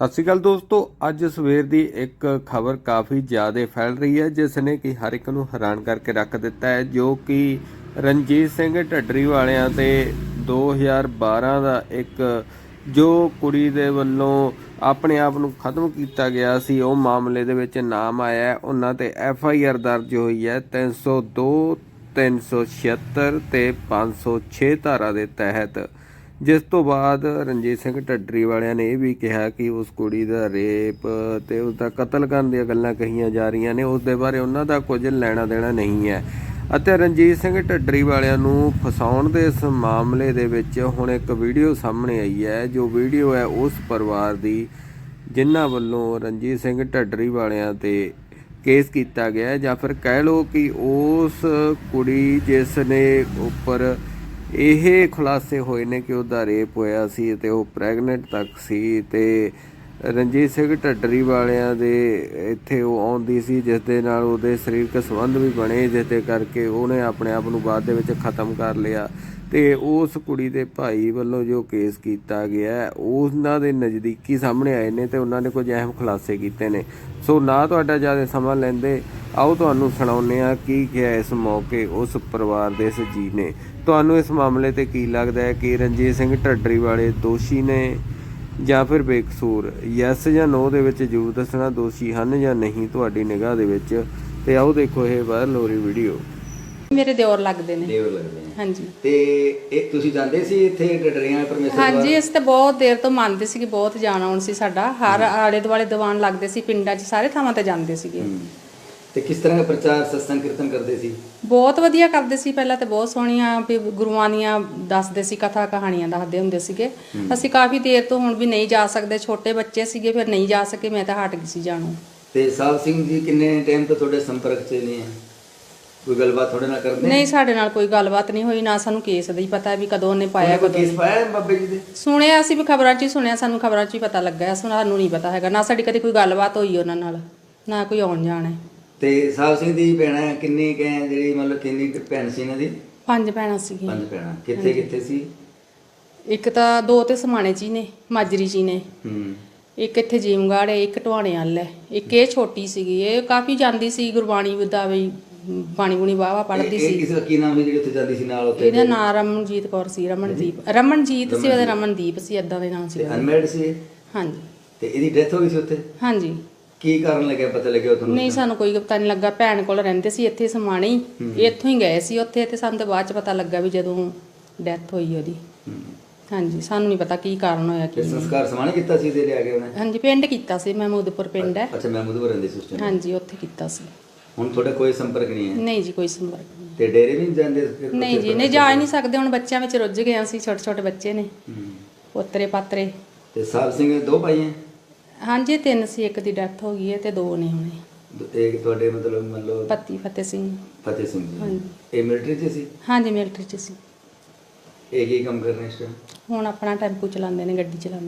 ਸਤਿ ਸ਼੍ਰੀ ਅਕਾਲ ਦੋਸਤੋ, ਅੱਜ ਸਵੇਰ ਦੀ ਇੱਕ ਖਬਰ ਕਾਫੀ ਜ਼ਿਆਦਾ ਫੈਲ ਰਹੀ ਹੈ, ਜਿਸ ਨੇ ਕਿ ਹਰ ਇੱਕ ਨੂੰ ਹੈਰਾਨ ਕਰਕੇ ਰੱਖ ਦਿੱਤਾ ਹੈ, ਜੋ ਕਿ ਰਣਜੀਤ ਸਿੰਘ ਢੱਡਰੀ ਵਾਲਿਆਂ ਤੇ 2012 ਦਾ ਇੱਕ ਜੋ ਕੁੜੀ ਦੇ ਵੱਲੋਂ ਆਪਣੇ ਆਪ ਨੂੰ ਖਤਮ ਕੀਤਾ ਗਿਆ ਸੀ, ਉਹ ਮਾਮਲੇ ਦੇ ਵਿੱਚ ਨਾਮ ਆਇਆ ਉਹਨਾਂ ਤੇ ਐਫ ਆਈ ਆਰ ਦਰਜ ਹੋਈ ਹੈ 302 376 ਤੇ 506 ਧਾਰਾ ਦੇ ਤਹਿਤ। ਜਿਸ ਤੋਂ ਬਾਅਦ ਰਣਜੀਤ ਸਿੰਘ ਢੱਡਰੀ ਵਾਲਿਆਂ ਨੇ ਇਹ ਵੀ ਕਿਹਾ ਕਿ ਉਸ ਕੁੜੀ ਦਾ ਰੇਪ ਤੇ ਉਸ ਦਾ ਕਤਲ ਕਰਨ ਦੀਆਂ ਗੱਲਾਂ ਕਹੀਆਂ ਜਾ ਰਹੀਆਂ ਨੇ, ਉਸ ਦੇ ਬਾਰੇ ਉਹਨਾਂ ਦਾ ਕੁਝ ਲੈਣਾ ਦੇਣਾ ਨਹੀਂ ਹੈ। ਅਤੇ ਰਣਜੀਤ ਸਿੰਘ ਢੱਡਰੀ ਵਾਲਿਆਂ ਨੂੰ ਫਸਾਉਣ ਦੇ ਇਸ ਮਾਮਲੇ ਦੇ ਵਿੱਚ ਹੁਣ ਇੱਕ ਵੀਡੀਓ ਸਾਹਮਣੇ ਆਈ ਹੈ, ਜੋ ਵੀਡੀਓ ਹੈ ਉਸ ਪਰਿਵਾਰ ਦੀ, ਜਿਨ੍ਹਾਂ ਵੱਲੋਂ ਰਣਜੀਤ ਸਿੰਘ ਢੱਡਰੀ ਵਾਲਿਆਂ ਤੇ ਕੇਸ ਕੀਤਾ ਗਿਆ ਜਾਂ ਫਿਰ ਕਹਿ ਲਓ ਕਿ ਉਸ ਕੁੜੀ ਜਿਸ ਨੇ ਉੱਪਰ ਇਹ ਖੁਲਾਸੇ ਹੋਏ ਨੇ ਕਿ ਉਹਦਾ ਰੇਪ ਹੋਇਆ ਸੀ ਤੇ ਉਹ ਪ੍ਰੈਗਨੈਂਟ ਤੱਕ ਸੀ ਤੇ ਰਣਜੀਤ ਸਿੰਘ ਢੱਡਰੀ ਵਾਲਿਆਂ ਦੇ ਇੱਥੇ ਉਹ ਆਉਂਦੀ ਸੀ, ਜਿਸ ਦੇ ਨਾਲ ਉਹਦੇ ਸਰੀਰਕ ਸੰਬੰਧ ਵੀ ਬਣੇ, ਜਿਸ ਦੇ ਕਰਕੇ ਉਹਨੇ ਆਪਣੇ ਆਪ ਨੂੰ ਬਾਅਦ ਦੇ ਵਿੱਚ ਖਤਮ ਕਰ ਲਿਆ ਤੇ ਉਸ ਕੁੜੀ ਦੇ ਭਾਈ ਵੱਲੋਂ ਜੋ ਕੇਸ ਕੀਤਾ ਗਿਆ, ਉਹਨਾਂ ਦੇ ਨਜ਼ਦੀਕੀ ਸਾਹਮਣੇ ਆਏ ਨੇ ਤੇ ਉਹਨਾਂ ਨੇ ਕੁਝ ਅਹਿਮ ਖੁਲਾਸੇ ਕੀਤੇ ਨੇ। ਸੋ ਨਾ ਤੁਹਾਡਾ ਜ਼ਿਆਦਾ ਸਮਾਂ ਲੈਂਦੇ, ਆਓ ਤੁਹਾਨੂੰ ਸੁਣਾਉਂਦੇ ਆ ਕੀ ਕਿਹਾ ਇਸ ਮੌਕੇ ਉਸ ਪਰਿਵਾਰ ਦੇ ਇਸ ਜੀ ਨੇ। ਤੁਹਾਨੂੰ ਇਸ ਮਾਮਲੇ ਤੇ ਕੀ ਲੱਗਦਾ ਹੈ ਕਿ ਰਣਜੀਤ ਸਿੰਘ ਢੱਡਰੀ ਵਾਲੇ ਦੋਸ਼ੀ ਨੇ ਜਾਂ ਫਿਰ ਬੇਕਸੂਰ ਯੈਸ ਜਾਂ ਨੋ ਦੇ ਵਿੱਚ ਜ਼ਰੂਰ ਦੱਸਣਾ ਦੋਸ਼ੀ ਹਨ ਜਾਂ ਨਹੀਂ ਤੁਹਾਡੀ ਨਿਗਾਹ ਦੇ ਵਿੱਚ? ਤੇ ਆਓ ਦੇਖੋ ਇਹ ਵਾਇਰਲ ਹੋ ਰਹੀ ਵੀਡੀਓ। ਮੇਰੇ ਦਿਓਰ ਲੱਗਦੇ ਨੇ। ਦੇਵ ਲੱਗਦੇ ਆ ਹਾਂਜੀ। ਤੇ ਇਹ ਤੁਸੀਂ ਜਾਂਦੇ ਸੀ ਇੱਥੇ ਡਡਰੀਆਂ ਪਰਮੇਸ਼ਰ ਹਾਂਜੀ ਅਸੀਂ ਤਾਂ ਬਹੁਤ ਦੇਰ ਤੋਂ ਮੰਨਦੇ ਸੀ ਕਿ ਬਹੁਤ ਜਾਣ ਆਉਣ ਸੀ ਸਾਡਾ। ਹਰ ਆਲੇ ਦੁਆਲੇ ਦੀਵਾਨ ਲੱਗਦੇ ਸੀ ਪਿੰਡਾਂ 'ਚ ਸਾਰੇ ਥਾਵਾਂ ਤੇ ਜਾਂਦੇ ਸੀਗੇ। ਤੇ ਕਿਸ ਤਰ੍ਹਾਂ ਦਾ ਪ੍ਰਚਾਰ ਸਤਸੰਗ ਕੀਰਤਨ ਕਰਦੇ ਸੀ? ਬਹੁਤ ਵਧੀਆ ਕਰਦੇ ਸੀ। ਪਹਿਲਾਂ ਤੇ ਬਹੁਤ ਸੋਹਣੀਆਂ ਵੀ ਗੁਰੂਆਂ ਦੀਆਂ ਦੱਸਦੇ ਸੀ ਕਥਾ ਕਹਾਣੀਆਂ ਦੱਸਦੇ ਹੁੰਦੇ ਸੀਗੇ। ਅਸੀਂ ਕਾਫੀ ਦੇਰ ਤੋਂ ਹੁਣ ਵੀ ਨਹੀਂ ਜਾ ਸਕਦੇ। ਛੋਟੇ ਬੱਚੇ ਸੀਗੇ ਫਿਰ ਨਹੀਂ ਜਾ ਸਕੇ ਮੈਂ ਤਾਂ ਹਟ ਗਈ ਸੀ ਜਾਣੋਂ। ਤੇ ਸਾਹਿਬ ਸਿੰਘ ਜੀ ਕਿੰਨੇ ਟਾਈਮ ਤੋਂ ਤੁਹਾਡੇ ਸੰਪਰਕ 'ਚ ਨੇ? ਕੋਈ ਗੱਲਬਾਤ ਤੁਹਾਡੇ ਨਾਲ ਕਰਦੇ? ਨਹੀਂ ਸਾਡੇ ਨਾਲ ਕੋਈ ਗੱਲਬਾਤ ਨਹੀਂ ਹੋਈ ਨਾ ਸਾਨੂੰ ਕੇਸ ਦਾ ਹੀ ਪਤਾ ਵੀ ਕਦੋਂ ਉਹਨੇ ਪਾਇਆ ਕਦੋਂ ਕੇਸ ਪਾਇਆ ਹੈ ਬਾਬੇ ਜੀ ਦੇ? ਸੁਣਿਆ ਅਸੀਂ ਵੀ ਖਬਰਾਂ 'ਚ ਹੀ ਸੁਣਿਆ ਸਾਨੂੰ ਖਬਰਾਂ 'ਚ ਹੀ ਪਤਾ ਲੱਗਾ ਹੈ, ਸਾਨੂੰ ਨਹੀਂ ਪਤਾ ਹੈਗਾ। ਨਾ ਸਾਡੀ ਕਦੇ ਕੋਈ ਗੱਲਬਾਤ ਹੋਈ ਉਹਨਾਂ ਨਾਲ ਨਾ ਕੋਈ ਆਉਣ ਜਾਣ ਹੈ। ਤੇ ਸਾਹਿਬ ਸਿੰਘ ਦੀ ਭੈਣਾਂ ਕਿੰਨੀ ਕੈ ਜਿਹੜੀ ਮਤਲਬ ਕਿੰਨੀ ਕੁ ਭੈਣ ਸੀ ਇਹਨਾਂ ਦੀ? ਪੰਜ ਭੈਣਾਂ ਸੀਗੀਆਂ। ਪੰਜ ਭੈਣਾਂ। ਕਿੱਥੇ ਕਿੱਥੇ ਸੀ? ਇੱਕ ਤਾਂ ਦੋ ਤੇ ਸਮਾਣੇ ਹੀ ਨੇ ਮਾਜਰੀ ਹੀ ਨੇ। ਹੂੰ। ਇੱਕ ਇੱਥੇ ਜੀਮਗੜ੍ਹ ਹੈ ਇੱਕ ਟਵਾਣੇ ਵੱਲ ਹੈ। ਇੱਕ ਇਹ ਛੋਟੀ ਸੀਗੀ ਇਹ ਕਾਫੀ ਜਾਂਦੀ ਸੀ ਗੁਰਬਾਣੀ ਦਾ ਵੀ ਬਾਣੀ ਬੁਣੀ ਵਾਵਾ ਪੜ੍ਹਦੀ ਇਹ- ਸੀ ਕਿਸੇ ਦਾ ਕੀ ਨਾਮ ਸੀ ਜਿਹੜੀ ਉੱਥੇ ਜਾਂਦੀ ਸੀ ਨਾਲ ਉੱਥੇ? ਇਹਦਾ ਨਾਮ ਰਮਨਜੀਤ ਕੌਰ ਸੀ ਰਮਨਦੀਪ। ਰਮਨਜੀਤ ਸੀ ਉਹਦਾ ਰਮਨਦੀਪ। ਸੀ ਇਦਾਂ ਦੇ ਨਾਮ ਸੀ ਤੇ। ਅਨਮੈਰਿਡ ਸੀ ਇਹ? ਹਾਂਜੀ। ਤੇ ਇਹਦੀ ਡੈਥ ਹੋ ਗਈ ਸੀ ਉੱਥੇ? ਹਾਂਜੀ। ਕੀ ਕਾਰਨ ਲੱਗਿਆ ਪਤਾ ਲੱਗਿਆ ਤੁਹਾਨੂੰ ਨਹੀਂ ਸਾਨੂੰ ਕੋਈ ਪਤਾ ਨਹੀਂ ਲੱਗਾ। ਭੈਣ ਕੋਲ ਰਹਿੰਦੇ ਸੀ ਇੱਥੇ ਸਮਾਣੇ ਹੀ। ਇੱਥੋਂ ਹੀ ਗਏ ਸੀ ਉੱਥੇ ਤੇ ਸਾਨੂੰ ਤੇ ਬਾਅਦ ਚ ਪਤਾ ਲੱਗਾ ਵੀ ਜਦੋਂ ਡੈਥ ਹੋਈ ਉਹਦੀ। ਹਾਂਜੀ ਸਾਨੂੰ ਨਹੀਂ ਪਤਾ ਕੀ ਕਾਰਨ ਹੋਇਆ ਕੀ ਤੇ ਸੰਸਕਾਰ ਸਮਾਨ ਕੀਤਾ ਸੀ ਇਹਦੇ ਲਿਆ ਕੇ ਉਹਨੇ? ਹਾਂਜੀ ਪਿੰਡ ਕੀਤਾ ਸੀ ਮਹਿਮੂਦਪੁਰ ਪਿੰਡ ਹੈ। ਅੱਛਾ ਮੈਂ ਮੁਦਵਰ ਰਹਿੰਦੀ ਸੀ ਉਸ time। ਹਾਂਜੀ ਉੱਥੇ ਕੀਤਾ ਸੀ। ਹੁਣ ਤੁਹਾਡਾ ਕੋਈ ਸੰਪਰਕ ਨਹੀਂ ਹੈ? ਨਹੀਂ ਜੀ ਕੋਈ ਸੰਪਰਕ ਨਹੀਂ। ਤੇ ਡੇਰੇ ਵੀ ਨਹੀਂ ਜਾਂਦੇ ਨਹੀਂ ਜੀ ਨਹੀਂ ਜਾ ਹੀ ਨਹੀਂ ਸਕਦੇ। ਹੁਣ ਬੱਚਿਆਂ ਵਿੱਚ ਰੁੱਝ ਗਏ ਅਸੀਂ ਛੋਟੇ ਛੋਟੇ ਬੱਚੇ ਨੇ। ਪੋਤਰੇ ਪਾਤਰੇ ਤੇ ਸਾਹਿਬ ਸਿੰਘ ਦੇ ਦੋ ਭਾਈ ਹੈ? ਹਾਂਜੀ ਤਿੰਨ ਸੀ ਇੱਕ ਦੀ ਡੈਥ ਹੋ ਗਈ ਹੈ ਤੇ ਦੋ ਨੇ ਹੁਣੇ। ਇੱਕ ਤੁਹਾਡੇ ਮਤਲਬ ਮੰਨ ਲਓ ਪਤੀ ਫਤਿਹ ਸਿੰਘ। ਫਤਿਹ ਸਿੰਘ ਜੀ। ਹਾਂਜੀ। ਇਹ ਮਿਲਟਰੀ 'ਚ ਸੀ? ਹਾਂਜੀ ਮਿਲਟਰੀ ਚ ਸੀ। ਇਹ ਕੀ ਕੰਮ ਕਰ ਰਹੇ ਟਾਈਮ ਹੁਣ ਆਪਣਾ ਟੈਂਪੂ ਚਲਾਉਂਦੇ ਨੇ ਗੱਡੀ ਚਲਾਉਂਦੇ